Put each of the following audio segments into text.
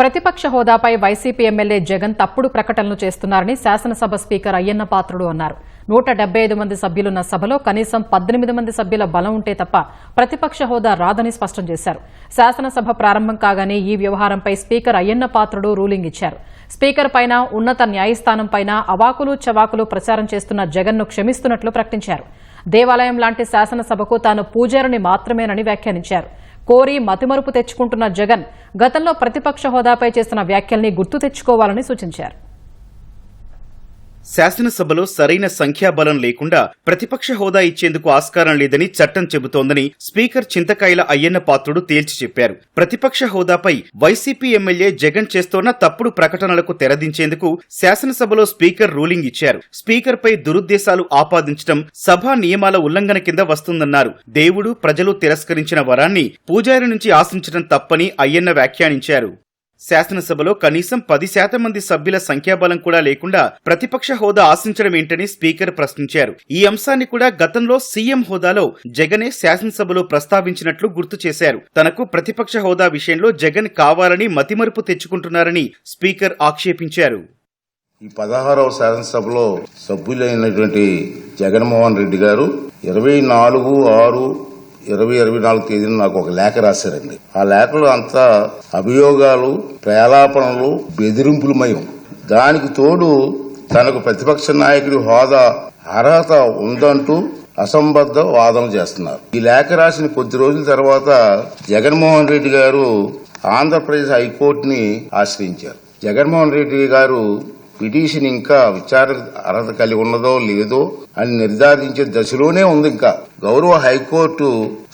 ప్రతిపక్ష హోదాపై YCP MLA Jagan తప్పుడు ప్రకటనలు చేస్తున్నారని శాసనసభ స్పీకర్ అయ్యన్న పాత్రుడు అన్నారు. నూట ఐదు మంది సభ్యులున్న సభలో కనీసం పద్దెనిమిది మంది సభ్యుల బలం ఉంటే తప్ప ప్రతిపక్ష హోదా రాదని స్పష్టం చేశారు. శాసనసభ ప్రారంభం కాగానే ఈ వ్యవహారంపై స్పీకర్ అయ్యన్న పాత్రుడు రూలింగ్ ఇచ్చారు. స్పీకర్ పైన ఉన్నత న్యాయస్థానం పైన అవాకులు చవాకులు ప్రచారం చేస్తున్న జగన్ను క్షమిస్తున్నట్లు ప్రకటించారు. దేవాలయం లాంటి శాసనసభకు తాను పూజారిని మాత్రమేనని వ్యాఖ్యానించారు. కోరి మతిమరుపు తెచ్చుకుంటున్న జగన్ గతంలో ప్రతిపక్ష హోదాపై చేసిన వ్యాఖ్యల్ని గుర్తు తెచ్చుకోవాలని సూచించారు. శాసనసభలో సరైన సంఖ్యాబలం లేకుండా ప్రతిపక్ష హోదా ఇచ్చేందుకు ఆస్కారం లేదని చట్టం చెబుతోందని స్పీకర్ చింతకాయల అయ్యన్న పాత్రుడు తేల్చి చెప్పారు. ప్రతిపక్ష హోదాపై వైసీపీ ఎమ్మెల్యే జగన్ చేస్తోన్న తప్పుడు ప్రకటనలకు తెరదించేందుకు శాసనసభలో స్పీకర్ రూలింగ్ ఇచ్చారు. స్పీకర్ పై దురుద్దేశాలు ఆపాదించడం సభా నియమాల ఉల్లంఘన కింద వస్తుందన్నారు. దేవుడు ప్రజలు తిరస్కరించిన వరాన్ని పూజారి నుంచి ఆశించడం తప్పని అయ్యన్న వ్యాఖ్యానించారు. శాసనసభలో కనీసం పది శాతం మంది సభ్యుల సంఖ్యాబలం కూడా లేకుండా ప్రతిపక్ష హోదా ఆశించడం ఏంటని స్పీకర్ ప్రశ్నించారు. ఈ అంశాన్ని కూడా గతంలో సీఎం హోదాలో జగనే శాసనసభలో ప్రస్తావించినట్లు గుర్తు చేశారు. తనకు ప్రతిపక్ష హోదా విషయంలో జగన్ కావాలని మతిమరుపు తెచ్చుకుంటున్నారని స్పీకర్ ఆక్షేపించారు. ఈ పదహారవ శాసనసభలో సభ్యులైనటువంటి జగన్మోహన్ రెడ్డి గారు ఇరవై నాలుగు ఆరు ఇరవై ఇరవై నాలుగు తేదీన నాకు ఒక లేఖ రాశారండి. ఆ లేఖలో అంతా అభియోగాలు ప్రేలాపనలు బెదిరింపులమయం. దానికి తోడు తనకు ప్రతిపక్ష నాయకుడి హోదా అర్హత ఉందంటూ అసంబద్ధ వాదన చేస్తున్నారు. ఈ లేఖ రాసిన కొద్ది రోజుల తర్వాత జగన్మోహన్ రెడ్డి గారు ఆంధ్రప్రదేశ్ హైకోర్టుని ఆశ్రయించారు. జగన్మోహన్ రెడ్డి గారు పిటిషన్ ఇంకా విచారణ అర్హత కలిగి ఉన్నదో లేదో అని నిర్ధారించే దశలోనే ఉంది ఇంకా. గౌరవ హైకోర్టు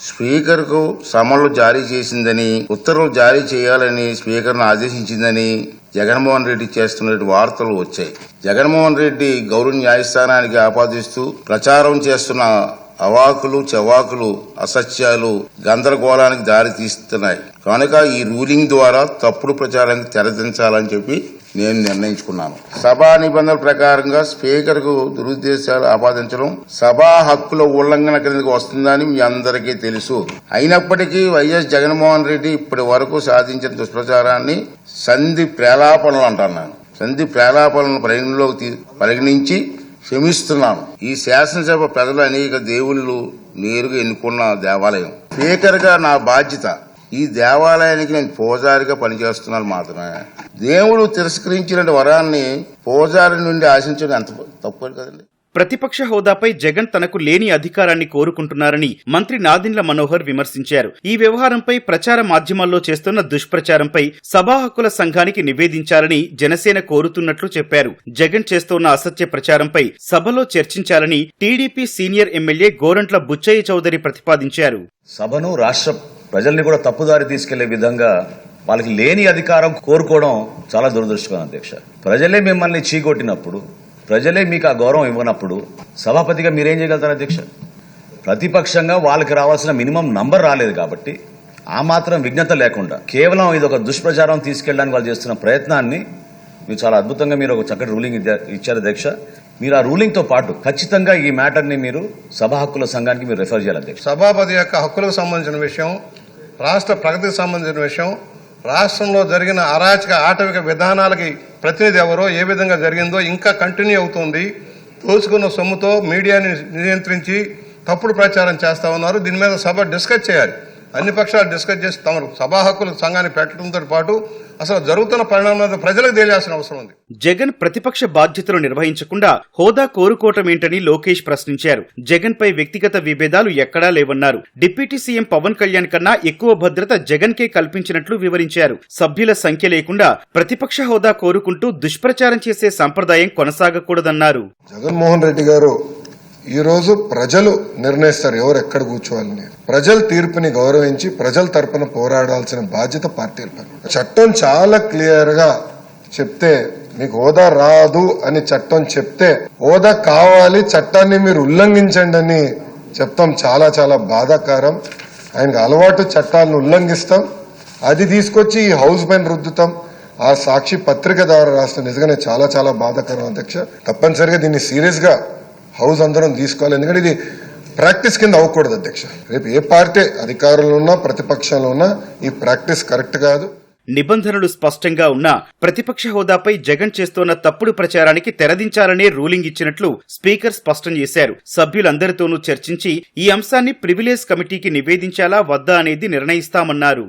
స్పీకర్కు సమన్లు జారీ చేసిందని ఉత్తర్వులు జారీ చేయాలని స్పీకర్ను ఆదేశించిందని జగన్మోహన్ రెడ్డి చేస్తున్న వార్తలు వచ్చాయి. జగన్మోహన్ రెడ్డి గౌరవ న్యాయస్థానానికి ఆపాదిస్తూ ప్రచారం చేస్తున్న అవాకులు చవాకులు అసత్యాలు గందరగోళానికి దారి తీస్తున్నాయి కనుక ఈ రూలింగ్ ద్వారా తప్పుడు ప్రచారానికి తెరదించాలని చెప్పి నేను నిర్ణయించుకున్నాను. సభా నిబంధనల ప్రకారంగా స్పీకర్కు దురుద్దేశాలు ఆపాదించడం సభా హక్కుల ఉల్లంఘన కిందకు వస్తుందని మీ అందరికీ తెలుసు. అయినప్పటికీ వైఎస్ జగన్మోహన్ రెడ్డి ఇప్పటి వరకు సాధించిన దుష్ప్రచారాన్ని సంధి ప్రేలాపనలు అంటున్నాను. సంధి ప్రేలాపనలను పరిగణలోకి తీ- పరిగణించి క్షమిస్తున్నాను. ఈ శాసనసభ ప్రజలు అనేక దేవుళ్ళు నేరుగా ఎన్నుకున్న దేవాలయం. స్పీకర్గా నా బాధ్యత ఈ దేవాలయానికి నేను పూజారిగా పనిచేస్తున్నాను మాత్రమే. దేవుడు తిరస్కరించిన వరాన్ని పూజారి నుండి ఆశించడం ఎంత తప్పు కదండి? ప్రతిపక్ష హోదాపై జగన్ తనకు లేని అధికారాన్ని కోరుకుంటున్నారని మంత్రి నాదిండ్ల మనోహర్ విమర్శించారు. ఈ వ్యవహారంపై ప్రచార మాధ్యమాల్లో చేస్తున్న దుష్ప్రచారంపై సభా హక్కుల సంఘానికి నివేదించాలని జనసేన కోరుతున్నట్లు చెప్పారు. జగన్ చేస్తోన్న అసత్య ప్రచారంపై సభలో చర్చించాలని TDP senior MLA Gorantla Butchaiah Chowdary ప్రతిపాదించారు. సభను రాష్ట్ర ప్రజల్ని కూడా తప్పుదారి తీసుకెళ్ళే విధంగా వాళ్ళకి లేని అధికారం కోరుకోవడం చాలా దురదృష్టకరం అధ్యక్ష. ప్రజలే మిమ్మల్ని చీకొట్టినప్పుడు ప్రజలే మీకు ఆ గౌరవం ఇవ్వనప్పుడు సభాపతిగా మీరేం చేయగలుగుతారు అధ్యక్ష? ప్రతిపక్షంగా వాళ్ళకి రావాల్సిన మినిమం నంబర్ రాలేదు కాబట్టి ఆ మాత్రం విజ్ఞత లేకుండా కేవలం ఇది ఒక దుష్ప్రచారం తీసుకెళ్ళడానికి వాళ్ళు చేస్తున్న ప్రయత్నాన్ని మీరు చాలా అద్భుతంగా మీరు ఒక చక్కటి రూలింగ్ ఇచ్చారు అధ్యక్ష. మీరు ఆ రూలింగ్తో పాటు ఖచ్చితంగా ఈ మ్యాటర్ని మీరు సభా హక్కుల సంఘానికి మీరు రిఫర్ చేయాలి అధ్యక్ష. సభాపతి యొక్క హక్కులకు సంబంధించిన విషయం రాష్ట్ర ప్రగతికి సంబంధించిన విషయం రాష్ట్రంలో జరిగిన అరాచక ఆటవిక విధానాలకి ప్రతినిధి ఎవరో ఏ విధంగా జరిగిందో ఇంకా కంటిన్యూ అవుతుంది. దోచుకున్న సొమ్ముతో మీడియాని నియంత్రించి తప్పుడు ప్రచారం చేస్తా ఉన్నారు. దీని మీద సభ డిస్కస్ చేయాలి. అన్ని పక్షాలు డిస్కస్ చేసి తమ సభా హక్కుల సంఘాన్ని పెట్టడంతో పాటు అసలు జరుగుతున్న పరిణామాలు ప్రజలకు తెలియాల్సిన అవసరం ఉంది. జగన్ ప్రతిపక్ష బాధ్యతలు నిర్వహించకుండా హోదా కోరుకోవటం ఏంటని లోకేష్ ప్రశ్నించారు. జగన్ పై వ్యక్తిగత విభేదాలు ఎక్కడా లేవన్నారు. డిప్యూటీ సీఎం పవన్ కళ్యాణ్ కన్నా ఎక్కువ భద్రత జగన్ కే కల్పించినట్లు వివరించారు. సభ్యుల సంఖ్య లేకుండా ప్రతిపక్ష హోదా కోరుకుంటూ దుష్ప్రచారం చేసే సంప్రదాయం కొనసాగకూడదన్నారు. జగన్మోహన్ రెడ్డి గారు ఈరోజు ప్రజలు నిర్ణయిస్తారు ఎవరు ఎక్కడ కూర్చోవాలని ప్రజల తీర్పుని గౌరవించి ప్రజల తరపున పోరాడాల్సిన బాధ్యత పార్టీల పైన చట్టం చాలా క్లియర్గా చెప్తే మీకు హోదా రాదు అని చట్టం చెప్తే హోదా కావాలి చట్టాన్ని మీరు ఉల్లంఘించండి అని చెప్తాం. చాలా చాలా బాధాకరం. ఆయనకు అలవాటు చట్టాలను ఉల్లంఘిస్తాం. అది తీసుకొచ్చి ఈ హౌస్ పైన రుద్దుతాం. ఆ సాక్షి పత్రిక ద్వారా రాష్ట్రం నిజంగానే చాలా చాలా బాధాకరం అధ్యక్ష. తప్పనిసరిగా దీన్ని సీరియస్గా హౌస్ అందరం తీసుకోవాలి. ఎందుకంటే ఇది ప్రాక్టీస్ కింద అవ్వకూడదు అధ్యక్ష. రేపు ఏ పార్టీ అధికారంలో ఉన్నా ప్రతిపక్షంలో ఉన్నా ఈ ప్రాక్టీస్ కరెక్ట్ కాదు. నిబంధనలు స్పష్టంగా ఉన్నా ప్రతిపక్ష హోదాపై జగన్ చేస్తోన్న తప్పుడు ప్రచారానికి తెరదించాలనే రూలింగ్ ఇచ్చినట్లు స్పీకర్ స్పష్టం చేశారు. సభ్యులందరితోనూ చర్చించి ఈ అంశాన్ని ప్రివిలేజ్ కమిటీకి నివేదించాలా వద్దా అనేది నిర్ణయిస్తామన్నారు.